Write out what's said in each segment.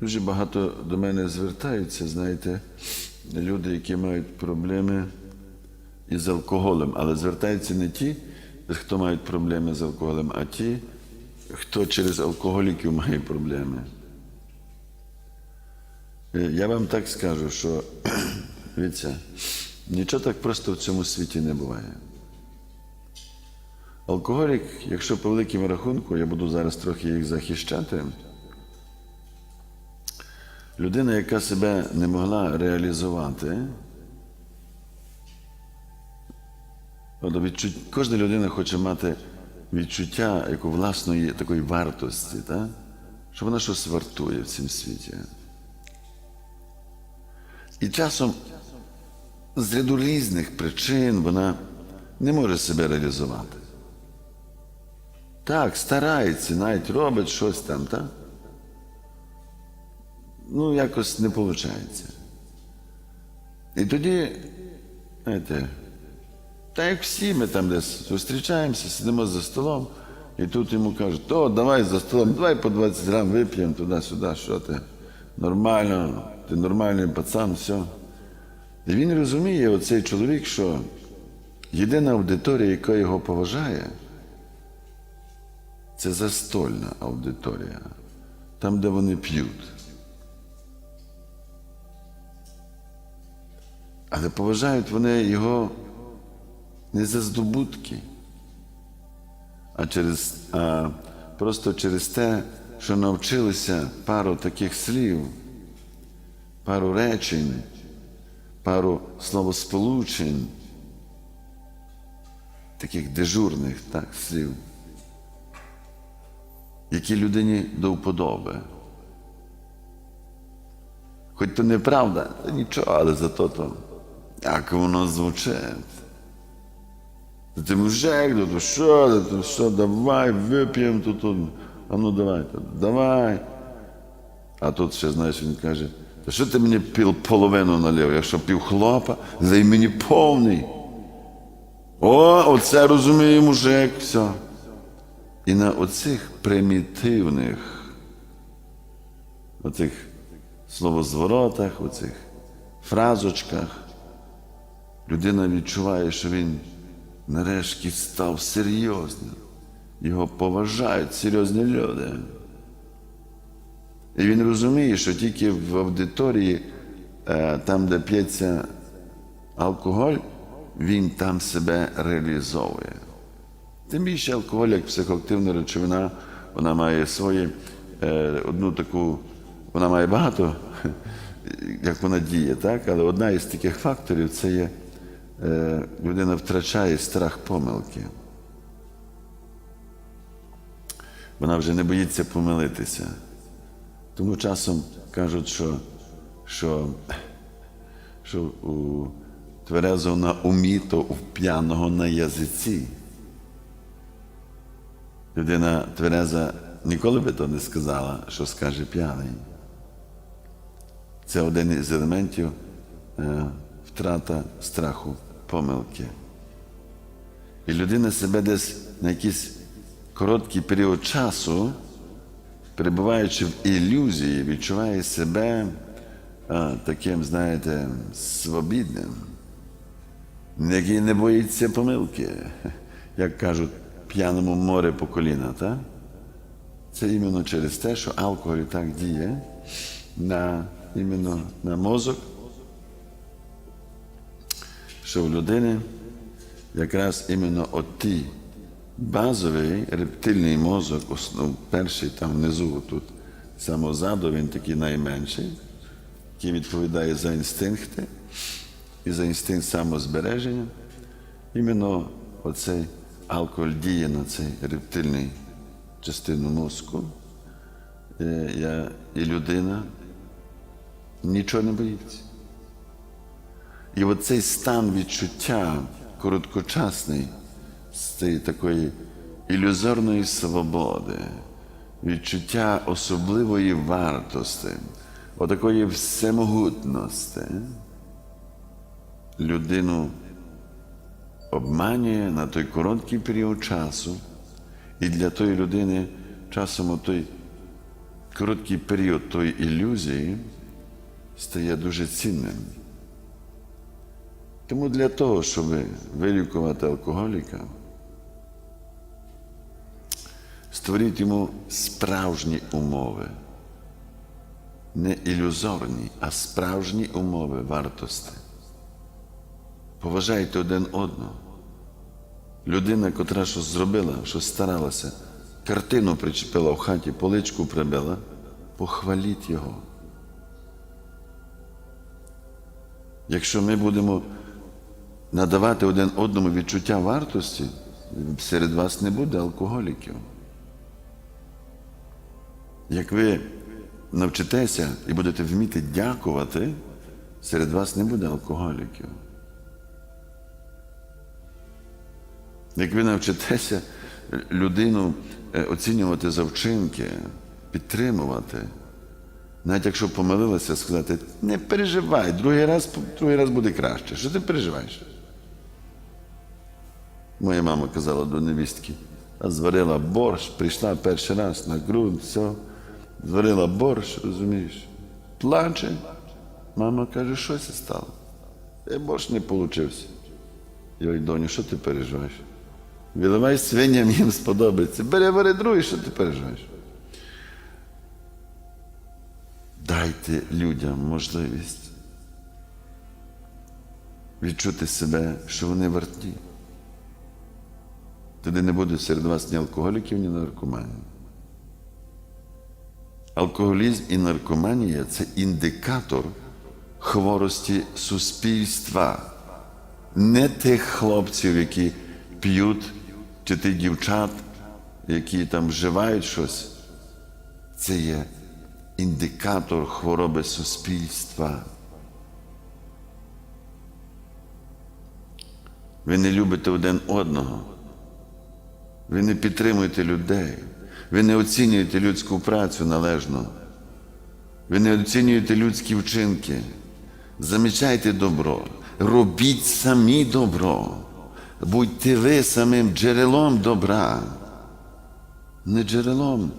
Дуже багато до мене звертаються, знаєте, люди, які мають проблеми із алкоголем, але звертаються не ті, хто мають проблеми з алкоголем, а ті, хто через алкоголіків має проблеми. Е, Я вам так скажу, що дивіться, нічого так просто в цьому світі не буває. Алкоголік, якщо по великому рахунку, я буду зараз трохи їх захищати, людина, яка себе не могла реалізувати, відчут... кожна людина хоче мати відчуття як власної такої вартості, так? що вона щось вартує в цьому світі. І часом з ряду різних причин вона не може себе реалізувати. Так, старається, навіть робить щось там, так? Ну, якось не виходить. І тоді, знаєте, так як всі ми там десь зустрічаємося, сидимо за столом, і тут йому кажуть, то давай за столом, давай по 20 грам вип'ємо туди-сюди, що ти нормально, ти нормальний пацан, все. І він розуміє, оцей чоловік, що єдина аудиторія, яка його поважає, це застольна аудиторія, там, де вони п'ють. Але поважають вони його не за здобутки, а через, а просто через те, що навчилися пару таких слів, пару речень, пару словосполучень, таких дежурних так, слів, які людині до вподоби. Хоч то неправда, нічого, але зато то, як воно звучить. Ти мужик, то що, то що, давай, вип'ємо тут, тут. А ну давай, то, давай. А тут ще, знаєш, він каже, та що ти мені пів половину налив, якщо пів хлопа, дай мені повний. О, оце розуміє мужик, все. І на оцих примітивних, оцих словозворотах, оцих фразочках, людина відчуває, що він нарешті став серйозним. Його поважають серйозні люди. І він розуміє, що тільки в аудиторії, е, там, де п'ється алкоголь, він там себе реалізовує. Тим більше алкоголь, як психоактивна речовина, вона має свої е, одну таку, вона має багато, як вона діє, так? але одна із таких факторів це є людина втрачає страх помилки. Вона вже не боїться помилитися. Тому часом кажуть, що, що, що у тверезого на умі, то у п'яного на язиці. Людина твереза ніколи би то не сказала, що скаже п'яний. Це один із елементів е, втрата страху помилки. І людина себе десь на якийсь короткий період часу, перебуваючи в ілюзії, відчуває себе а, таким, знаєте, свобідним, який не боїться помилки, як кажуть, п'яному море по коліна. Так? Це іменно через те, що алкоголь так діє на, іменно на мозок, що в людини якраз іменно оті базовий рептильний мозок, основ, перший там внизу, тут самозаду, він такий найменший, який відповідає за інстинкти і за інстинкт самозбереження. Іменно оцей алкоголь діє на цей рептильний частину мозку. Е, І людина нічого не боїться. І оцей стан відчуття короткочасний з цієї такої ілюзорної свободи, відчуття особливої вартості, отакої всемогутності, людину обманює на той короткий період часу, і для тої людини часом той короткий період тої ілюзії стає дуже цінним. Тому для того, щоб вилікувати алкоголіка, створіть йому справжні умови. Не ілюзорні, а справжні умови вартості. Поважайте один одного. Людина, котра щось зробила, щось старалася, картину причепила в хаті, поличку прибила, похваліть його. Якщо ми будемо надавати один одному відчуття вартості, серед вас не буде алкоголіків. Як ви навчитеся і будете вміти дякувати, серед вас не буде алкоголіків. Як ви навчитеся людину е, оцінювати за вчинки, підтримувати, навіть якщо помилилася, сказати, не переживай, другий раз, другий раз буде краще. Що ти переживаєш? Моя мама казала до невістки, а зварила борщ, прийшла перший раз на ґрунт, все, зварила борщ, розумієш, плаче. Мама каже, що це стало? Е, борщ не получився. Йой, доню, що ти переживаєш? Виливай свиням їм сподобається. Бери, бери другий, що ти переживаєш? Дайте людям можливість відчути себе, що вони вартні. Тоді не буде серед вас ні алкоголіків, ні наркоманів. Алкоголізм і наркоманія це індикатор хворості суспільства, не тих хлопців, які п'ють, чи тих дівчат, які там вживають щось. Це є індикатор хвороби суспільства. Ви не любите один одного. Ви не підтримуєте людей. Ви не оцінюєте людську працю належно. Ви не оцінюєте людські вчинки. Замічайте добро. Робіть самі добро. Будьте ви самим джерелом добра. Не джерелом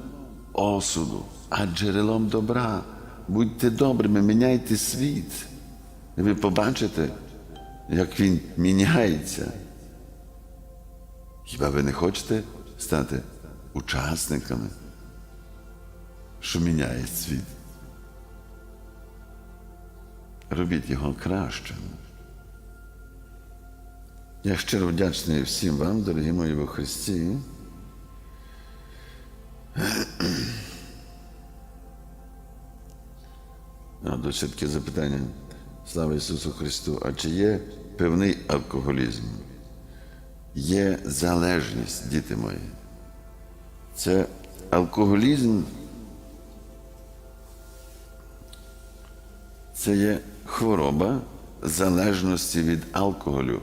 осуду, а джерелом добра. Будьте добрими, міняйте світ. І ви побачите, як він міняється. Хіба ви не хочете стати учасниками, що міняє світ? Робіть його кращим. Я щиро вдячний всім вам, дорогі мої во Христі. До таке запитання. Слава Ісусу Христу! А чи є певний алкоголізм? Є залежність, діти мої. Це алкоголізм. Це є хвороба залежності від алкоголю.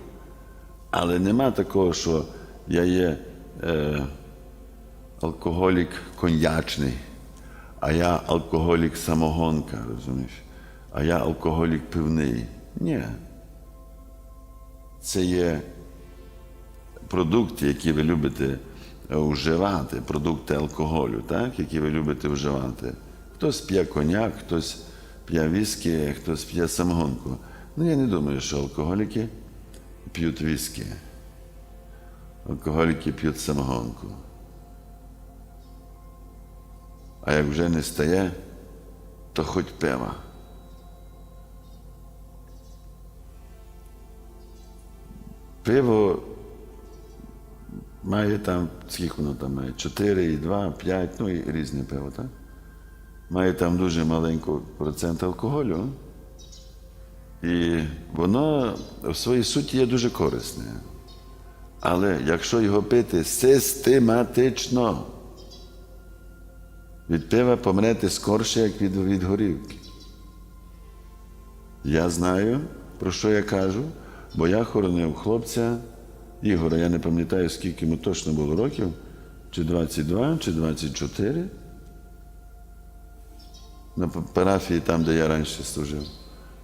Але нема такого, що я є е, алкоголік коньячний, а я алкоголік самогонка, розумієш? А я алкоголік пивний. Ні. Це є продукти, які ви любите вживати, продукти алкоголю, так? які ви любите вживати. Хтось п'є коньяк, хтось п'є віскі, хтось п'є самогонку. Ну, я не думаю, що алкоголіки п'ють віскі. Алкоголіки п'ють самогонку. А як вже не стає, то хоч пива. Пиво має там, скільки воно там має? 4, 2, 5, ну і різне пиво, так? Має там дуже маленький процент алкоголю. І воно в своїй суті є дуже корисне. Але якщо його пити систематично, від пива помрете скорше, як від, від горівки. Я знаю, про що я кажу, бо я хоронив хлопця Ігора, я не пам'ятаю, скільки йому точно було років, чи 22, чи 24. На парафії, там, де я раніше служив.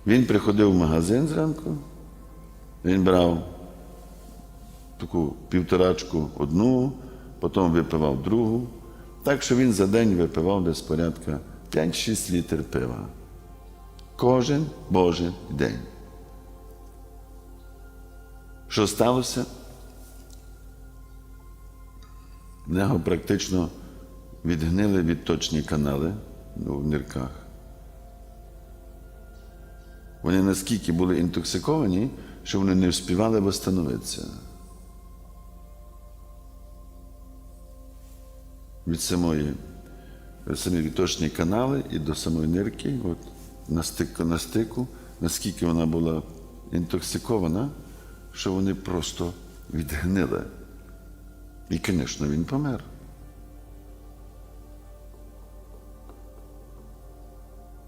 Він приходив в магазин зранку, він брав таку півторачку одну, потім випивав другу, Так що він за день випивав десь порядка 5-6 літр пива. Кожен Божий день. Що сталося? В нього практично відгнили відточні канали ну, в нирках. Вони наскільки були інтоксиковані, що вони не вспівали восстановитися. Від самої самі відточні канали і до самої нирки, от, на, стику, на стику, наскільки вона була інтоксикована, що вони просто відгнили. І, звісно, він помер.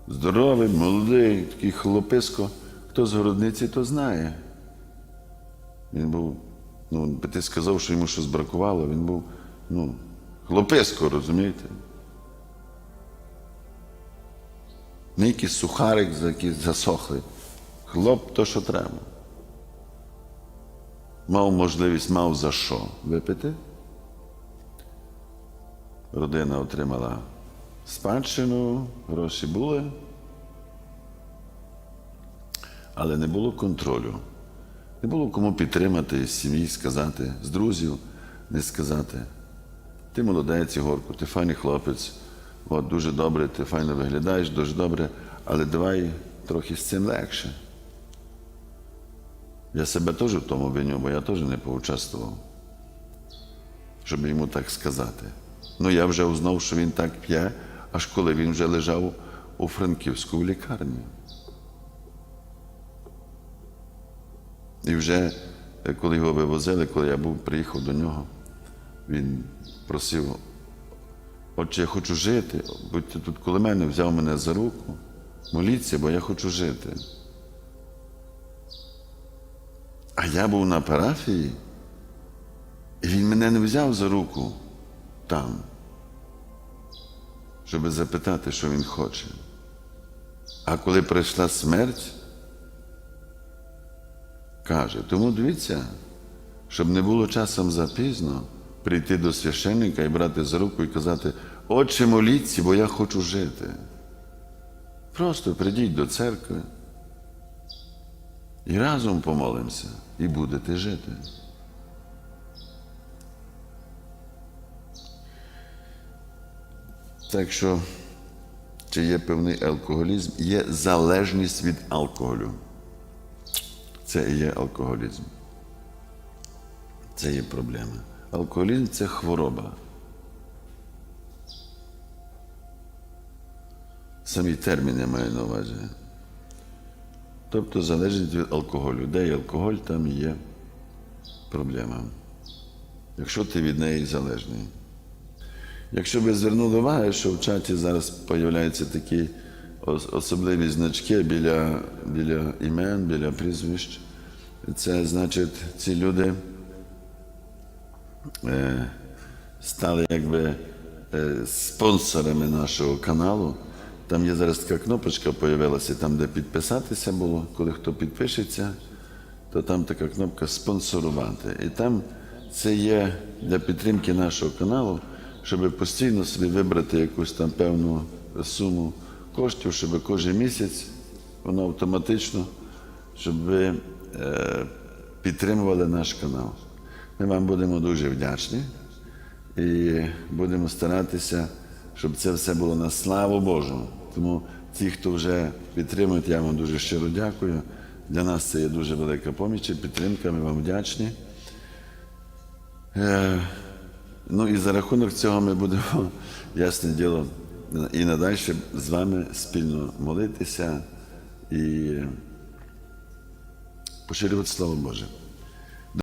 Здоровий, молодий, такий хлописько. Хто з городниці, то знає. Він був, ну, ти сказав, що йому щось бракувало, він був, ну, хлописько, розумієте? Не якийсь сухарик, за який засохли. Хлоп то, що треба. Мав можливість, мав за що випити. Родина отримала спадщину, гроші були, але не було контролю. Не було кому підтримати з сім'ї, сказати, з друзів не сказати. Ти молодець, Ігорку, ти файний хлопець, от дуже добре, ти файно виглядаєш, дуже добре, але давай трохи з цим легше. Я себе теж в тому виню, бо я теж не поучаствував, щоб йому так сказати. Ну я вже узнав, що він так п'є, аж коли він вже лежав у Франківську лікарні. І вже е, коли його вивозили, коли я був, приїхав до нього, він просив, отче, я хочу жити, будьте тут коло мене, взяв мене за руку, моліться, бо я хочу жити. А я був на парафії, і він мене не взяв за руку там, щоб запитати, що він хоче. А коли прийшла смерть, каже, тому дивіться, щоб не було часом запізно прийти до священника і брати за руку і казати, Отче, моліться, бо я хочу жити. Просто прийдіть до церкви і разом помолимося, і будете жити. Так що, чи є певний алкоголізм, є залежність від алкоголю. Це і є алкоголізм. Це є проблема. Алкоголізм це хвороба. Самі терміни маю на увазі. Тобто залежить від алкоголю. Де є алкоголь, там є проблема. Якщо ти від неї залежний. Якщо ви звернули увагу, що в чаті зараз з'являються такі особливі значки біля, біля імен, біля прізвищ, це значить, ці люди е, стали якби е, спонсорами нашого каналу. Там є зараз така кнопочка з'явилася, там, де підписатися було, коли хто підпишеться, то там така кнопка спонсорувати. І там це є для підтримки нашого каналу, щоб постійно собі вибрати якусь там певну суму коштів, щоб кожен місяць воно автоматично, щоб ви е, підтримували наш канал. Ми вам будемо дуже вдячні і будемо старатися, щоб це все було на славу Божу. Тому ті, хто вже підтримують, я вам дуже щиро дякую. Для нас це є дуже велика поміч і підтримка. Ми вам вдячні. Ну і за рахунок цього ми будемо, ясне діло, і надалі з вами спільно молитися і поширювати Слово Боже.